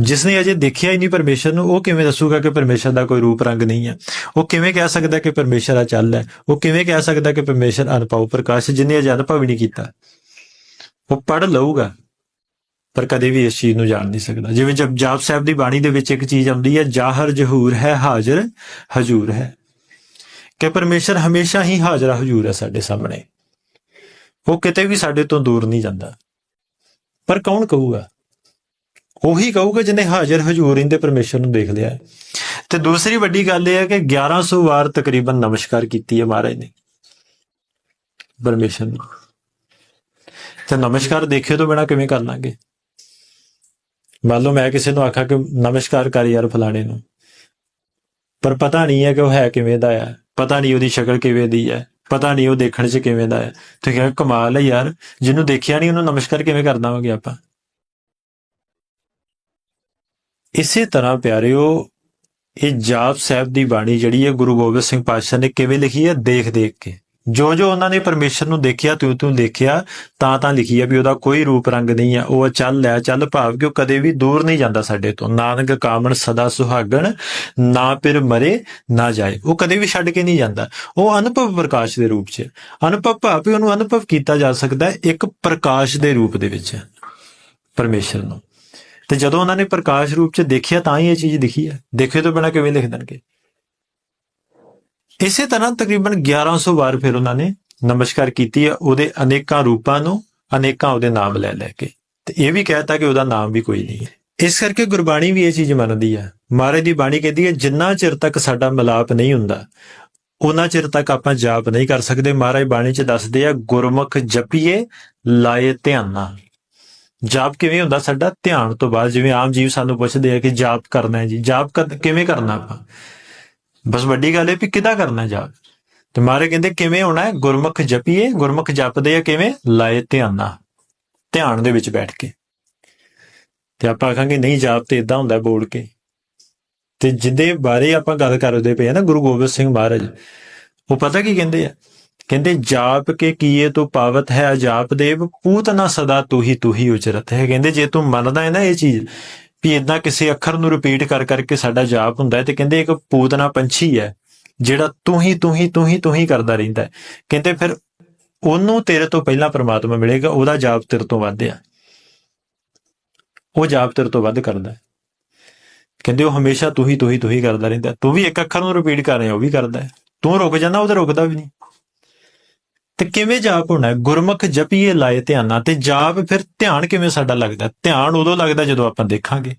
ਜਿਸਨੇ ਅਜੇ ਦੇਖਿਆ ਹੀ ਨਹੀਂ ਪਰਮੇਸ਼ਰ ਨੂੰ ਉਹ ਕਿਵੇਂ ਦੱਸੂਗਾ ਕਿ ਪਰਮੇਸ਼ਰ ਦਾ ਕੋਈ ਰੂਪ ਰੰਗ ਨਹੀਂ ਹੈ? ਉਹ ਕਿਵੇਂ ਕਹਿ ਸਕਦਾ ਕਿ ਪਰਮੇਸ਼ਰ ਆ ਚੱਲ ਹੈ? ਉਹ ਕਿਵੇਂ ਕਹਿ ਸਕਦਾ ਕਿ ਪਰਮੇਸ਼ਰ ਅਨਪਉ ਪ੍ਰਕਾਸ਼ ਹੈ, ਜਿਹਨੇ ਅਜੇ ਅਨੁਭਵ ਹੀ ਨਹੀਂ ਕੀਤਾ? ਉਹ ਪੜ ਲਊਗਾ ਪਰ ਕਦੇ ਵੀ ਇਸ ਚੀਜ਼ ਨੂੰ ਜਾਣ ਨਹੀਂ ਸਕਦਾ। ਜਿਵੇਂ ਜਬ ਜਾਪ ਸਾਹਿਬ ਦੀ ਬਾਣੀ ਦੇ ਵਿੱਚ ਇੱਕ ਚੀਜ਼ ਆਉਂਦੀ ਹੈ ਜਾਹਰ ਜਹੂਰ ਹੈ ਹਾਜ਼ਰ ਹਜੂਰ ਹੈ। ਕਿ ਪਰਮੇਸ਼ਰ ਹਮੇਸ਼ਾ ਹੀ ਹਾਜ਼ਰ ਹਜੂਰ ਹੈ ਸਾਡੇ ਸਾਹਮਣੇ। ਉਹ ਕਿਤੇ ਵੀ ਸਾਡੇ ਤੋਂ ਦੂਰ ਨਹੀਂ ਜਾਂਦਾ। ਪਰ ਕੌਣ ਕਹੂਗਾ? ਉਹੀ ਕਹੂਗਾ ਜਿਹਨੇ ਹਾਜ਼ਰ ਹਜੂਰ ਇੰਦੇ ਪਰਮੇਸ਼ਰ ਨੂੰ ਦੇਖ ਲਿਆ ਤੇ ਦੂਸਰੀ ਵੱਡੀ ਗੱਲ ਇਹ ਹੈ ਕਿ 1100 ਵਾਰ ਤਕਰੀਬਨ ਨਮਸਕਾਰ ਕੀਤੀ ਹੈ ਮਹਾਰਾਜ ਨੇ ਪਰਮੇਸ਼ਰ ਨੂੰ। ਤੇ ਨਮਸਕਾਰ ਦੇਖੇ ਤੋਂ ਬਿਨਾ ਕਿਵੇਂ ਕਰ ਲਾਂਗੇ? ਮੰਨ ਲਓ ਮੈਂ ਕਿਸੇ ਨੂੰ ਆਖਾਂ ਕਿ ਨਮਸਕਾਰ ਕਰ ਯਾਰ ਫਲਾਣੇ ਨੂੰ। ਪਰ ਪਤਾ ਨਹੀਂ ਹੈ ਕਿ ਉਹ ਹੈ ਕਿਵੇਂ ਦਾ ਹੈ। ਪਤਾ ਨਹੀਂ ਉਹਦੀ ਸ਼ਕਲ ਕਿਵੇਂ ਦੀ ਹੈ। ਪਤਾ ਨਹੀਂ ਉਹ ਦੇਖਣ 'ਚ ਕਿਵੇਂ ਦਾ ਹੈ। ਤੁਸੀਂ ਕਿਹਾ ਕਮਾਲ ਹੈ ਯਾਰ, ਜਿਹਨੂੰ ਦੇਖਿਆ ਨਹੀਂ ਉਹਨੂੰ ਨਮਸਕਾਰ ਕਿਵੇਂ ਕਰ ਦੇਵਾਂਗੇ ਆਪਾਂ? ਇਸੇ ਤਰ੍ਹਾਂ ਪਿਆਰਿਓ, ਇਹ ਜਾਪ ਸਾਹਿਬ ਦੀ ਬਾਣੀ ਜਿਹੜੀ ਹੈ ਗੁਰੂ ਗੋਬਿੰਦ ਸਿੰਘ ਪਾਤਸ਼ਾਹ ਨੇ ਕਿਵੇਂ ਲਿਖੀ ਹੈ? ਦੇਖ ਦੇਖ ਕੇ। ਜੋ ਜੋ ਉਹਨਾਂ ਨੇ ਪਰਮੇਸ਼ਰ ਨੂੰ ਦੇਖਿਆ ਤੂੰ ਤੂੰ ਦੇਖਿਆ, ਤਾਂ ਤਾਂ ਲਿਖੀ ਹੈ ਵੀ ਉਹਦਾ ਕੋਈ ਰੂਪ ਰੰਗ ਨਹੀਂ ਹੈ। ਉਹ ਚੱਲ ਹੈ ਚੱਲ ਭਾਵ ਕਿ ਉਹ ਕਦੇ ਵੀ ਦੂਰ ਨਹੀਂ ਜਾਂਦਾ ਸਾਡੇ ਤੋਂ। ਨਾਨਕ ਕਾਮਣ ਸਦਾ ਸੁਹਾਗਣ, ਨਾ ਫਿਰ ਮਰੇ, ਨਾ ਜਾਏ। ਉਹ ਕਦੇ ਵੀ ਛੱਡ ਕੇ ਨਹੀਂ ਜਾਂਦਾ। ਉਹ ਅਨੁਭਵ ਪ੍ਰਕਾਸ਼ ਦੇ ਰੂਪ 'ਚ ਅਨੁਭਵ ਭਾਵ ਵੀ ਉਹਨੂੰ ਅਨੁਭਵ ਕੀਤਾ ਜਾ ਸਕਦਾ ਹੈ ਇੱਕ ਪ੍ਰਕਾਸ਼ ਦੇ ਰੂਪ ਦੇ ਵਿੱਚ, ਪਰਮੇਸ਼ਰ ਨੂੰ। ਤੇ ਜਦੋਂ ਉਹਨਾਂ ਨੇ ਪ੍ਰਕਾਸ਼ ਰੂਪ 'ਚ ਦੇਖਿਆ ਤਾਂ ਹੀ ਇਹ ਚੀਜ਼ ਦਿਖੀ ਹੈ। ਦੇਖੇ ਤੋਂ ਬਿਨਾ ਕਿਵੇਂ ਲਿਖ ਦੇਣਗੇ? ਇਸੇ ਤਰ੍ਹਾਂ ਤਕਰੀਬਨ 1100 ਵਾਰ ਫਿਰ ਉਹਨਾਂ ਨੇ ਨਮਸਕਾਰ ਕੀਤੀ ਹੈ, ਉਹਦੇ ਅਨੇਕਾਂ ਰੂਪਾਂ ਨੂੰ, ਅਨੇਕਾਂ ਉਹਦੇ ਨਾਮ ਲੈ ਲੈ ਕੇ। ਤੇ ਇਹ ਵੀ ਕਹਿਤਾ ਕਿ ਉਹਦਾ ਨਾਮ ਵੀ ਕੋਈ ਨਹੀਂ ਹੈ। ਇਸ ਕਰਕੇ ਗੁਰਬਾਣੀ ਵੀ ਇਹ ਚੀਜ਼ ਮੰਨਦੀ ਹੈ। ਮਹਾਰਾਜ ਦੀ ਬਾਣੀ ਕਹਿੰਦੀ ਹੈ, ਜਿੰਨਾ ਚਿਰ ਤੱਕ ਸਾਡਾ ਮਿਲਾਪ ਨਹੀਂ ਹੁੰਦਾ ਉਹਨਾਂ ਚਿਰ ਤੱਕ ਆਪਾਂ ਜਾਪ ਨਹੀਂ ਕਰ ਸਕਦੇ। ਮਹਾਰਾਜ ਬਾਣੀ 'ਚ ਦੱਸਦੇ ਆ, ਗੁਰਮੁਖ ਜਪੀਏ, ਲਾਏ ਧਿਆਨਾ ਜਾਪ ਕਿਵੇਂ ਹੁੰਦਾ ਸਾਡਾ? ਧਿਆਨ ਤੋਂ ਬਾਅਦ ਜਿਵੇਂ ਆਮ ਜੀਵ ਸਾਨੂੰ ਪੁੱਛਦੇ ਆ ਕਿ ਜਾਪ ਕਰਨਾ ਹੈ ਜੀ। ਜਾਪ ਕਰ- ਕਿਵੇਂ ਕਰਨਾ ਆਪਾਂ? ਬਸ ਵੱਡੀ ਗੱਲ ਹੈ ਵੀ ਕਿੱਦਾਂ ਕਰਨਾ ਜਾਪ? ਤੇ ਮਾਰੇ ਕਹਿੰਦੇ ਕਿਵੇਂ ਹੋਣਾ ਹੈ? ਗੁਰਮੁਖ ਜਪੀਏ, ਗੁਰਮੁਖ ਜਪਦੇ ਆ ਕਿਵੇਂ? ਲਾਏ ਧਿਆਨਾ, ਧਿਆਨ ਦੇ ਵਿੱਚ ਬੈਠ ਕੇ। ਤੇ ਆਪਾਂ ਆਖਾਂਗੇ, ਨਹੀਂ, ਜਾਪ ਤੇ ਇਦਾਂ ਹੁੰਦਾ ਬੋਲ ਕੇ। ਤੇ ਜਿਹਦੇ ਬਾਰੇ ਆਪਾਂ ਗੱਲ ਕਰਦੇ ਪਏ ਆ ਨਾ ਗੁਰੂ ਗੋਬਿੰਦ ਸਿੰਘ ਮਹਾਰਾਜ, ਉਹ ਪਤਾ ਕੀ ਕਹਿੰਦੇ ਆ? ਕਹਿੰਦੇ, ਜਾਪ ਕੇ ਕੀਏ ਤੂੰ ਪਾਵਤ ਹੈ ਅਜਾਪ ਦੇਵ, ਪੂਤ ਨਾ ਸਦਾ ਤੂੰ ਹੀ ਤੂੰ ਹੀ। ਉਚਰਤ ਹੈ ਕਹਿੰਦੇ, ਜੇ ਤੂੰ ਮੰਨਦਾ ਹੈ ਨਾ ਇਹ ਚੀਜ਼ ਵੀ ਇਦਾਂ ਕਿਸੇ ਅੱਖਰ ਨੂੰ ਰਿਪੀਟ ਕਰ ਕਰਕੇ ਸਾਡਾ ਜਾਪ ਹੁੰਦਾ ਹੈ ਤੇ ਕਹਿੰਦੇ, ਇੱਕ ਪੂਤਨਾ ਪੰਛੀ ਹੈ, ਜਿਹੜਾ ਤੂੰ ਹੀ ਤੂੰ ਹੀ ਤੂੰ ਹੀ ਤੂੰ ਹੀ ਕਰਦਾ ਰਹਿੰਦਾ ਹੈ। ਕਹਿੰਦੇ, ਫਿਰ ਉਹਨੂੰ ਤੇਰੇ ਤੋਂ ਪਹਿਲਾਂ ਪ੍ਰਮਾਤਮਾ ਮਿਲੇਗਾ, ਉਹਦਾ ਜਾਪ ਤੇਰੇ ਤੋਂ ਵੱਧ ਆ। ਉਹ ਜਾਪ ਤੇਰੇ ਤੋਂ ਵੱਧ ਕਰਦਾ ਹੈ। ਕਹਿੰਦੇ, ਉਹ ਹਮੇਸ਼ਾ ਤੂੰ ਹੀ ਤੂੰ ਹੀ ਤੂੰ ਹੀ। ਕਰਦਾ ਰਹਿੰਦਾ ਤੂੰ ਵੀ ਇੱਕ ਅੱਖਰ ਨੂੰ ਰਿਪੀਟ ਕਰ ਰਿਹਾ, ਉਹ ਵੀ ਕਰਦਾ ਹੈ। ਤੂੰ ਰੁਕ ਜਾਂਦਾ ਉਹ ਤਾਂ ਰੁਕਦਾ ਵੀ ਨਹੀਂ। ਤੇ ਕਿਵੇਂ ਜਾਪ ਹੋਣਾ ਗੁਰਮੁਖ ਜਪੀਏ ਲਾਏ ਧਿਆਨਾ ਤੇ ਜਾਪ ਫਿਰ ਧਿਆਨ ਕਿਵੇਂ ਸਾਡਾ ਲੱਗਦਾ? ਧਿਆਨ ਉਦੋਂ ਲੱਗਦਾ ਜਦੋਂ ਆਪਾਂ ਦੇਖਾਂਗੇ।